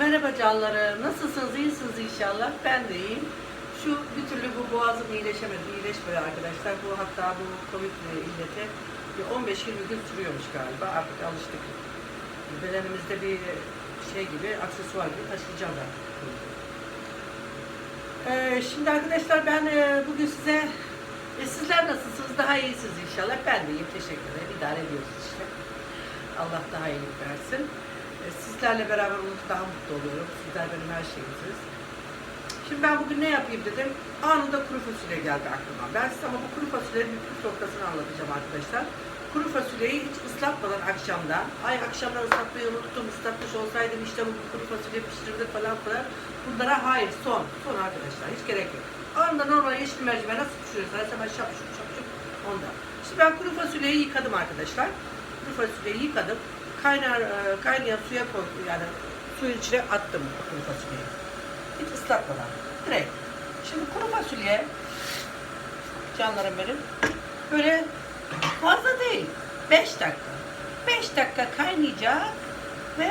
Merhaba canlarım. Nasılsınız? İyisiniz inşallah. Ben de iyiyim. Şu bir türlü bu boğazım iyileşemedi. İyileşmiyor arkadaşlar. Bu hatta bu Covid illeti bir 15-20 gün sürüyormuş galiba. Artık alıştık. Bedenimizde bir şey gibi, aksesuar gibi taşıyacağız artık. Ee, şimdi arkadaşlar ben e, bugün size e, sizler nasılsınız? Daha iyisiniz inşallah. Ben de iyiyim. Teşekkür ederim. İdare ediyoruz işte. Allah daha iyilik versin. Sizlerle beraber olunca daha mutlu oluyorum. Sizler benim her şeyimsiniz. Şimdi ben bugün ne yapayım dedim. Anında kuru fasulye geldi aklıma. Ben size ama bu kuru fasulyenin bir püf noktasını anlatacağım arkadaşlar. Kuru fasulyeyi hiç ıslatmadan akşamdan, ay akşamdan ıslatmayı unuttum, ıslatmış olsaydım işte bu kuru fasulye pişirirdi falan falan. Bunlara hayır, son, son arkadaşlar, hiç gerek yok. Anında normal yeşil mercimeği nasıl pişiriyorsanız hemen şap şup şap. Şimdi ben kuru fasulyeyi yıkadım arkadaşlar. Kuru fasulyeyi yıkadım. Kaynar, e, kaynayan suya koydum yani suyun içine attım kuru fasulyeyi. Hiç ıslatmadan. Direkt. Şimdi kuru fasulye canlarım benim böyle fazla değil. 5 dakika. 5 dakika kaynayacak ve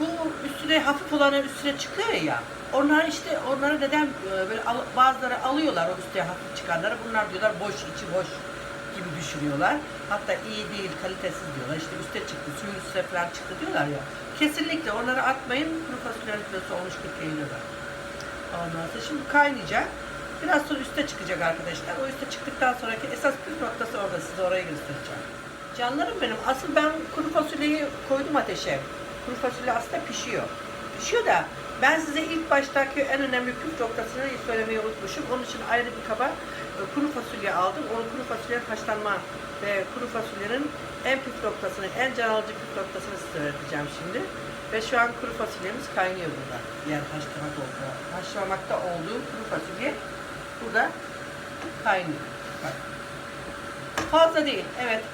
bu üstüne hafif olanı üstüne çıkıyor ya. Onlar işte onları neden e, böyle bazıları alıyorlar o üstüne hafif çıkanları. Bunlar diyorlar boş içi boş gibi düşünüyorlar. Hatta iyi değil, kalitesiz diyorlar. İşte üste çıktı, suyun üstüne falan çıktı diyorlar ya. Kesinlikle onları atmayın. Kuru fasulyenin kilosu olmuş 40 lira. Ondan sonra şimdi kaynayacak. Biraz sonra üste çıkacak arkadaşlar. O üste çıktıktan sonraki esas püf noktası orada. Size orayı göstereceğim. Canlarım benim. Asıl ben kuru fasulyeyi koydum ateşe. Kuru fasulye aslında pişiyor. Pişiyor da ben size ilk baştaki en önemli püf noktasını söylemeyi unutmuşum. Onun için ayrı bir kaba kuru fasulye aldım. Onu kuru fasulyenin haşlanma ve kuru fasulyenin en püf noktasını, en can alıcı püf noktasını size öğreteceğim şimdi. Ve şu an kuru fasulyemiz kaynıyor burada. Yani haşlamak oldu. Haşlamakta olduğu kuru fasulye burada kaynıyor. Bak. Fazla değil. Evet.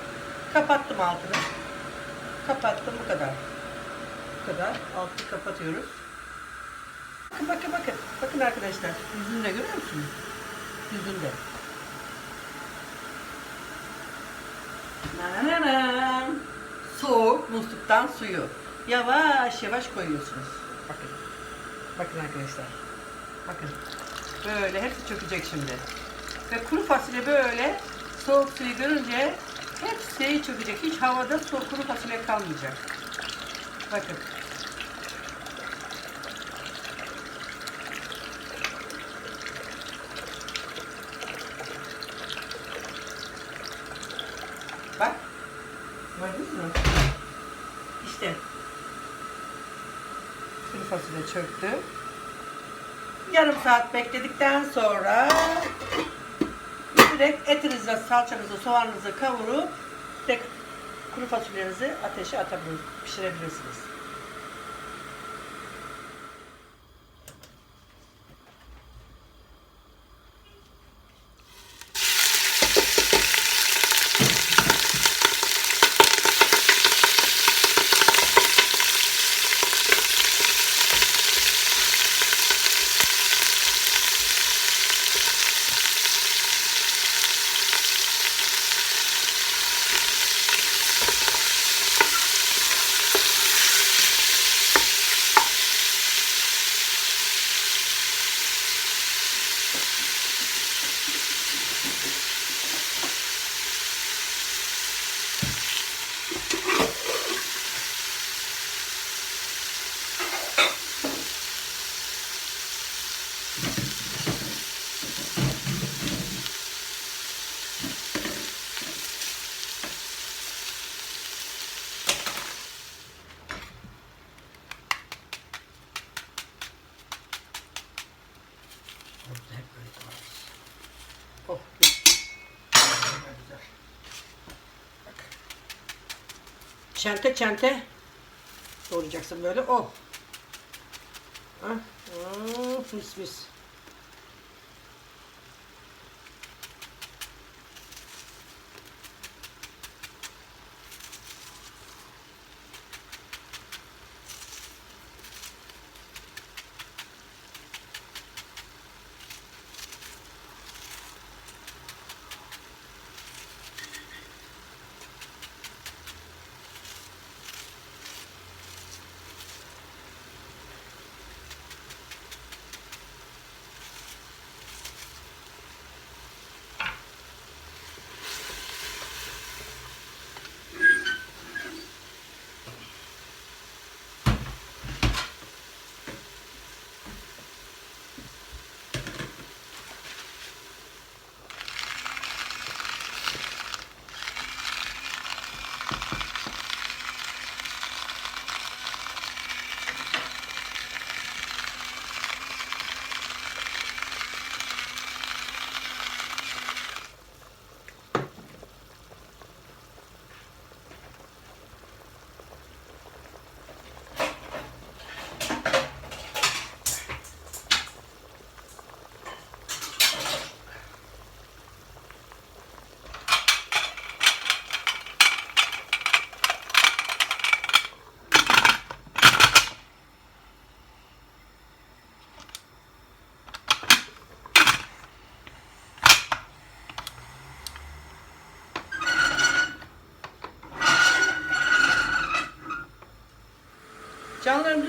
Kapattım altını. Kapattım bu kadar. Bu kadar. Altını kapatıyoruz. Bakın bakın bakın. Bakın arkadaşlar. Yüzünde görüyor musunuz? Yüzünde. Soğuk musluktan suyu. Yavaş yavaş koyuyorsunuz. Bakın. Bakın arkadaşlar. Bakın. Böyle hepsi çökecek şimdi. Ve kuru fasulye böyle soğuk suyu görünce hepsi çökecek. Hiç havada soğuk kuru fasulye kalmayacak. Bakın. Bak. Gördünüz mü? İşte. Kuru fasulye çöktü. Yarım saat bekledikten sonra direkt etinizle, salçanızı, soğanınızı kavurup direkt kuru fasulyenizi ateşe atabilirsiniz, pişirebilirsiniz. Çente çente doğrayacaksın böyle. Oh. Ah, oh, mis mis.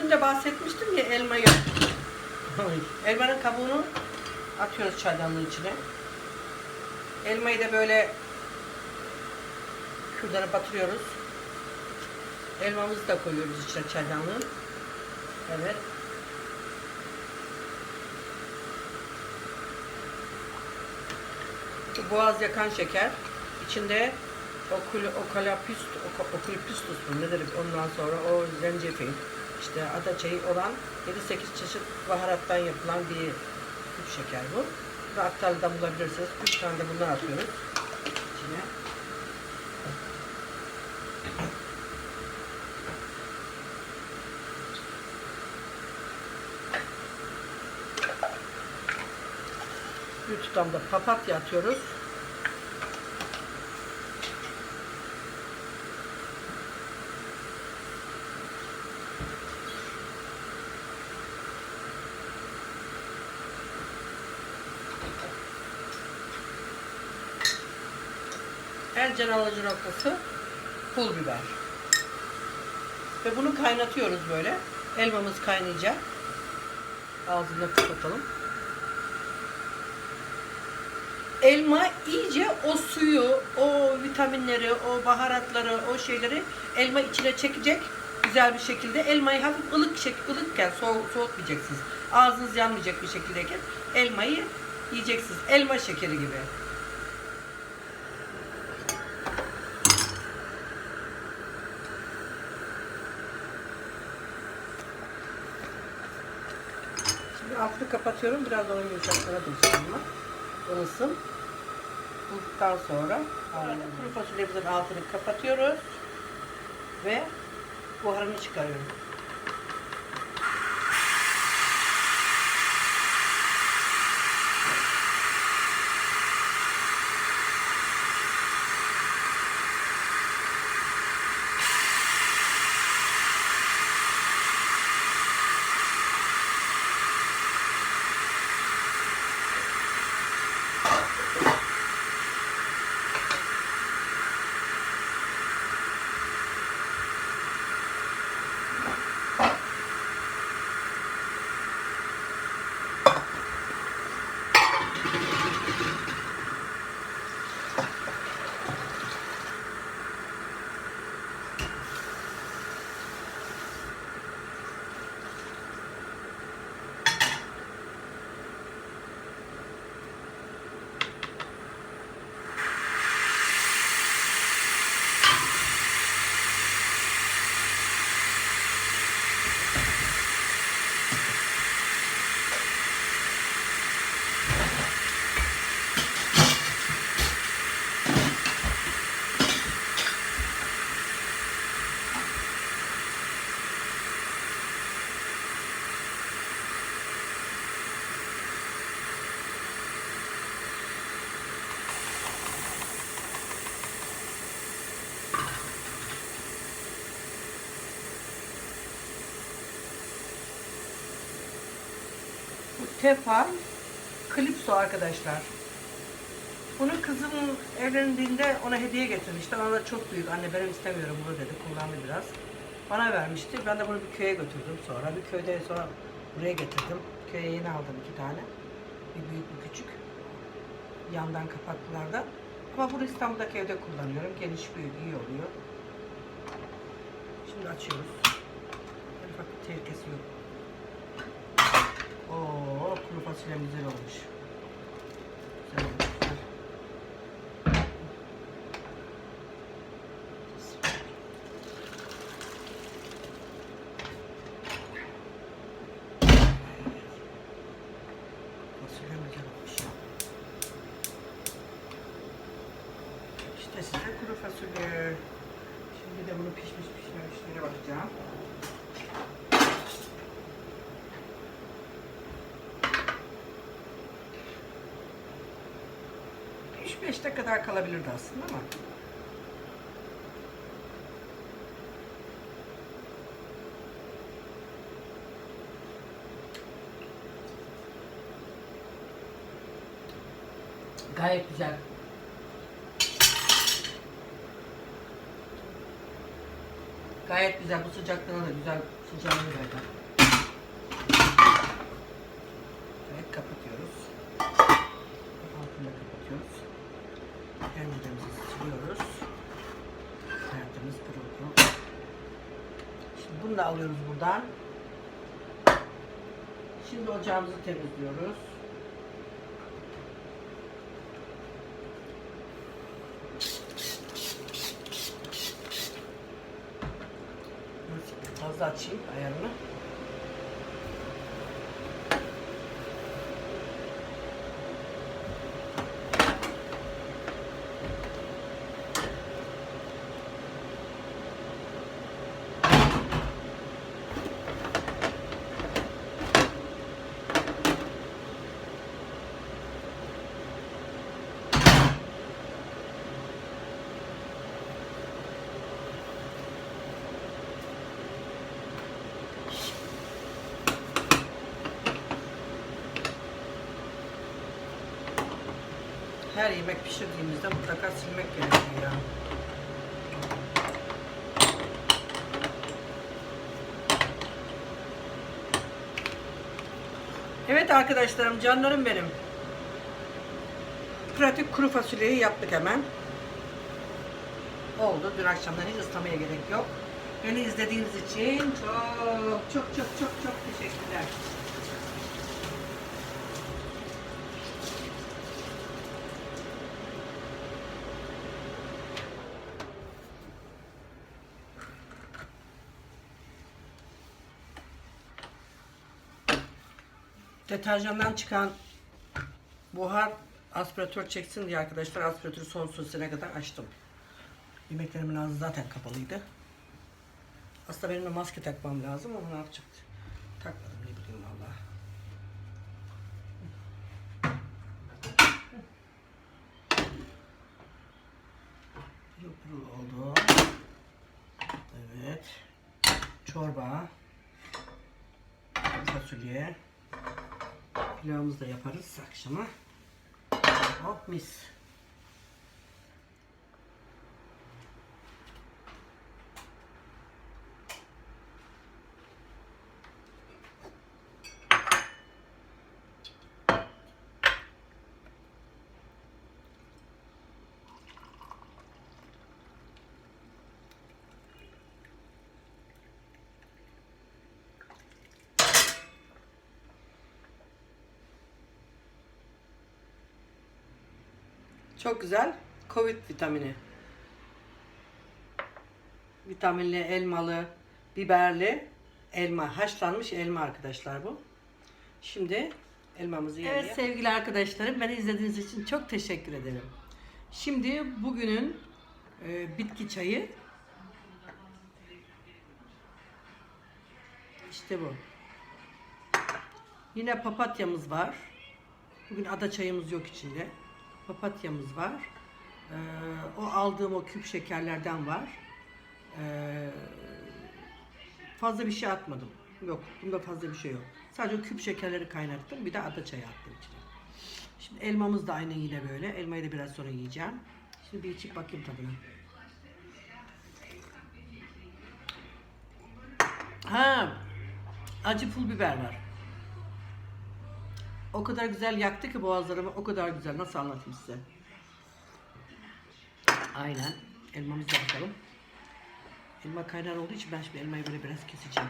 De bahsetmiştim ya elmayı. Elmanın kabuğunu atıyoruz çaydanlığın içine. Elmayı da böyle şuradan batırıyoruz. Elmamızı da koyuyoruz içine çaydanlığın. Evet. Boğaz yakan şeker. İçinde okul, okalapüst, ok- okulipüstus mu nedir ondan sonra o zencefil, işte ada çayı olan 7-8 çeşit baharattan yapılan bir küp şeker bu. Ve aktarlıdan bulabilirsiniz. 3 tane de bundan atıyoruz içine. Bir tutam da papatya atıyoruz. Can alıcı noktası pul biber. Ve bunu kaynatıyoruz böyle. Elmamız kaynayacak. Ağzını kapatalım. Elma iyice o suyu, o vitaminleri, o baharatları, o şeyleri elma içine çekecek güzel bir şekilde. Elmayı hafif ılık şek ılıkken soğu soğutmayacaksınız. Ağzınız yanmayacak bir şekildeyken elmayı yiyeceksiniz. Elma şekeri gibi. Altını kapatıyorum. Biraz onun yumuşaklığına dursun ama. Isın. Bulduktan sonra kuru fasulyemizin altını kapatıyoruz. Ve buharını çıkarıyorum. Bu Tefal Klipso arkadaşlar. Bunu kızım evlendiğinde ona hediye getirmişti. Ona da çok büyük. Anne ben istemiyorum bunu dedi. Kullandı biraz. Bana vermişti. Ben de bunu bir köye götürdüm sonra. Bir köyde sonra buraya getirdim. Köye yeni aldım iki tane. Bir büyük bir küçük. Yandan kapaklılar da. Ama bunu İstanbul'daki evde kullanıyorum. Geniş büyük iyi oluyor. Şimdi açıyoruz. En ufak bir tehlikesi yok. Oo, kuru fasulye güzel olmuş. Güzel olmuş. İşte size kuru fasulye. Şimdi de bunu pişmiş pişmemişlere bakacağım. Üç beş dakika daha kalabilirdi aslında ama. Gayet güzel. Gayet güzel. Bu sıcaklığına da güzel Sıcağını böyle. Evet kapatıyoruz. Altını kapatıyoruz. Elmalarımızı siliyoruz. Tertemiz pırıl pırıl. Şimdi bunu da alıyoruz buradan. Şimdi ocağımızı temizliyoruz. Fazla açayım ayarını. Her yemek pişirdiğimizde mutlaka silmek gerekiyor. Evet arkadaşlarım, canlarım benim. Pratik kuru fasulyeyi yaptık hemen. Oldu. Dün akşamdan hiç ıslamaya gerek yok. Beni izlediğiniz için çok çok çok çok çok teşekkürler. Deterjandan çıkan buhar aspiratör çeksin diye arkadaşlar aspiratörü son sözüne kadar açtım. Yemeklerimin ağzı zaten kapalıydı. Aslında benim de maske takmam lazım ama ne yapacaktı? Takmadım ne bileyim valla. Pırıl pırıl oldu. Evet. Çorba. Fasulye. Pilavımızı da yaparız akşama. Oh mis. Çok güzel. Covid vitamini. Vitaminli, elmalı, biberli elma. Haşlanmış elma arkadaşlar bu. Şimdi elmamızı yiyelim. Evet sevgili arkadaşlarım beni izlediğiniz için çok teşekkür ederim. Şimdi bugünün e, bitki çayı işte bu. Yine papatyamız var. Bugün ada çayımız yok içinde. Papatyamız var. Ee, o aldığım o küp şekerlerden var. Ee, fazla bir şey atmadım. Yok, bunda fazla bir şey yok. Sadece o küp şekerleri kaynattım. Bir de ada çayı attım içine. Şimdi elmamız da aynı yine böyle. Elmayı da biraz sonra yiyeceğim. Şimdi bir içip bakayım tadına. Ha, acı pul biber var. O kadar güzel yaktı ki boğazlarımı. O kadar güzel. Nasıl anlatayım size? Aynen. Elmamızı bakalım. Elma kaynar olduğu için ben şimdi elmayı böyle biraz keseceğim.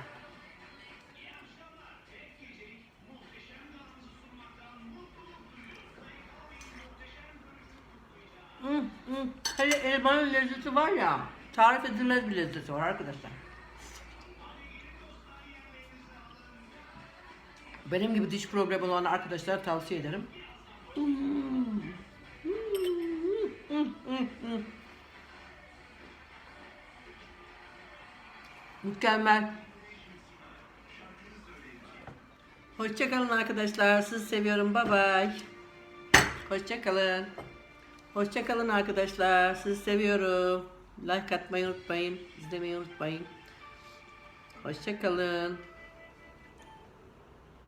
Hmm, hmm. Hele elmanın lezzeti var ya, tarif edilmez bir lezzeti var arkadaşlar. Benim gibi diş problemi olan arkadaşlara tavsiye ederim. Mükemmel. Hoşçakalın arkadaşlar. Sizi seviyorum. Bye bye. Hoşçakalın. Hoşçakalın arkadaşlar. Sizi seviyorum. Like atmayı unutmayın. izlemeyi unutmayın. Hoşçakalın.